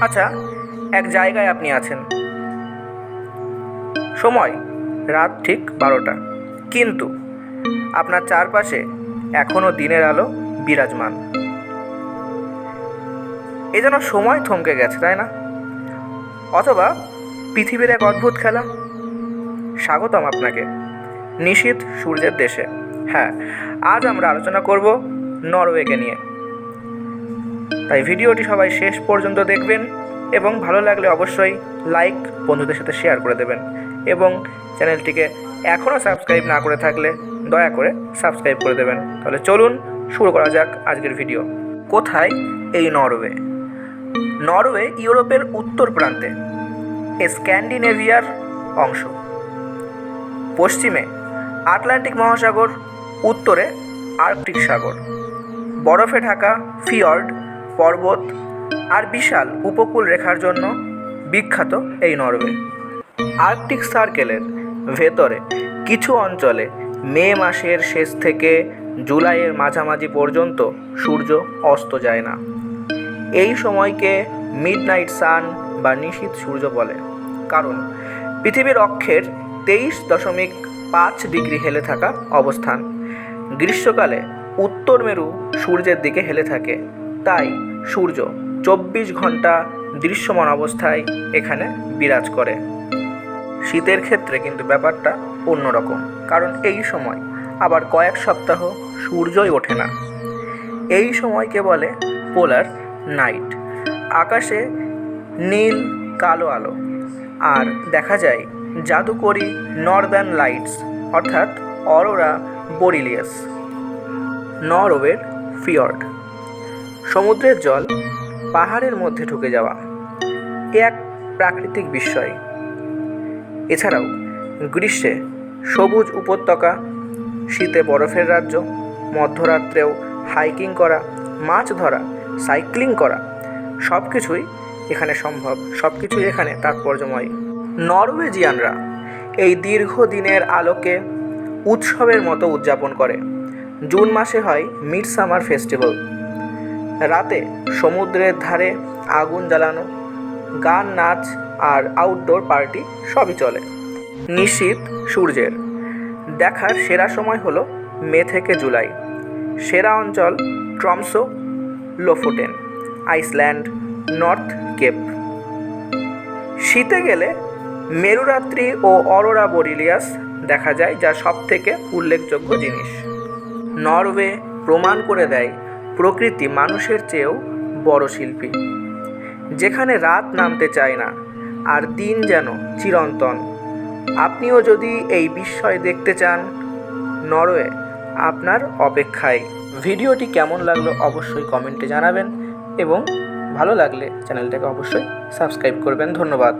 আচ্ছা এক জায়গায় আপনি আছেন। সময়, রাত ঠিক বারোটা। কিন্তু আপনার চারপাশে এখনও দিনের আলো বিরাজমান। এ যেন সময় থমকে গেছে, তাই না? অথবা পৃথিবীর এক অদ্ভুত খেলা। স্বাগতম আপনাকে। নিশীথ সূর্যের দেশে। হ্যাঁ আজ আমরা আলোচনা করব নরওয়েকে নিয়ে। তাই ভিডিওটি সবাই শেষ পর্যন্ত দেখবেন এবং ভালো লাগলে অবশ্যই লাইক, বন্ধুদের সাথে শেয়ার করে দেবেন এবং চ্যানেলটিকে এখনও সাবস্ক্রাইব না করে থাকলে দয়া করে সাবস্ক্রাইব করে দেবেন। তাহলে চলুন শুরু করা যাক আজকের ভিডিও। কোথায়? এই নরওয়ে। নরওয়ে ইউরোপের উত্তর প্রান্তে স্ক্যান্ডিনেভিয়ার অংশ। পশ্চিমে আটলান্টিক মহাসাগর, উত্তরে আর্কটিক সাগর। বরফে ঢাকা ফিয়র্ড পর্বত আর বিশাল উপকূল রেখার জন্য বিখ্যাত এই নরওয়ে। আর্কটিক সার্কেলের ভেতরে কিছু অঞ্চলে মে মাসের শেষ থেকে জুলাইয়ের মাঝামাঝি পর্যন্ত সূর্য অস্ত যায় না। এই সময়কে মিডনাইট সান বা নিশীথ সূর্য বলে। কারণ পৃথিবীর অক্ষের তেইশ দশমিক পাঁচ ডিগ্রি হেলে থাকা অবস্থান। গ্রীষ্মকালে উত্তর মেরু সূর্যের দিকে হেলে থাকে। তাই সূর্য চব্বিশ ঘণ্টা দৃশ্যমান অবস্থায় এখানে বিরাজ করে। শীতের ক্ষেত্রে কিন্তু ব্যাপারটা অন্যরকম, কারণ এই সময় আবার কয়েক সপ্তাহ সূর্যই ওঠে না। এই সময়কে বলে পোলার নাইট। আকাশে নীল, কালো আলো। আর দেখা যায় জাদুকরি নর্দার্ন লাইটস, অর্থাৎ অরোরা বোরিলিয়াস, নরওয়ের ফিয়র্ড। সমুদ্রের জল পাহাড়ের মধ্যে ঢুকে যাওয়া। এ এক প্রাকৃতিক বিস্ময়। এছাড়াও গ্রীষ্মে সবুজ উপত্যকা, শীতে বরফের রাজ্য, মধ্যরাত্রেও হাইকিং করা, মাছ ধরা, সাইক্লিং করা সব কিছুই এখানে সম্ভব সব কিছুই এখানে তাৎপর্যময়। নরওয়েজিয়ানরা এই দীর্ঘ দিনের আলোকে উৎসবের মতো উদযাপন করে। জুন মাসে হয় মিড সামার ফেস্টিভ্যাল। রাতে সমুদ্রের ধারে আগুন জ্বালানো, গান, নাচ আর আউটডোর পার্টি সবই চলে। নিশীত সূর্যের। দেখার সেরা সময় হলো মে থেকে জুলাই। সেরা অঞ্চল Tromso, Lofoten, Iceland, North Cape. শীতে গেলে মেরুরাত্রি ও অরোরা বোরিলিয়াস দেখা যায়, যা সব থেকে উল্লেখযোগ্য জিনিস। নরওয়ে প্রমাণ করে দেয় প্রকৃতি মানুষের চেয়েও বড় শিল্পী। যেখানে রাত নামতে চায় না, আর দিন যেন চিরন্তন। আপনিও যদি এই বিস্ময় দেখতে চান, নরওয়ে আপনার অপেক্ষায়। ভিডিওটি কেমন লাগল অবশ্যই কমেন্টে জানাবেন এবং ভালো লাগলে চ্যানেলটাকে অবশ্যই সাবস্ক্রাইব করবেন। ধন্যবাদ।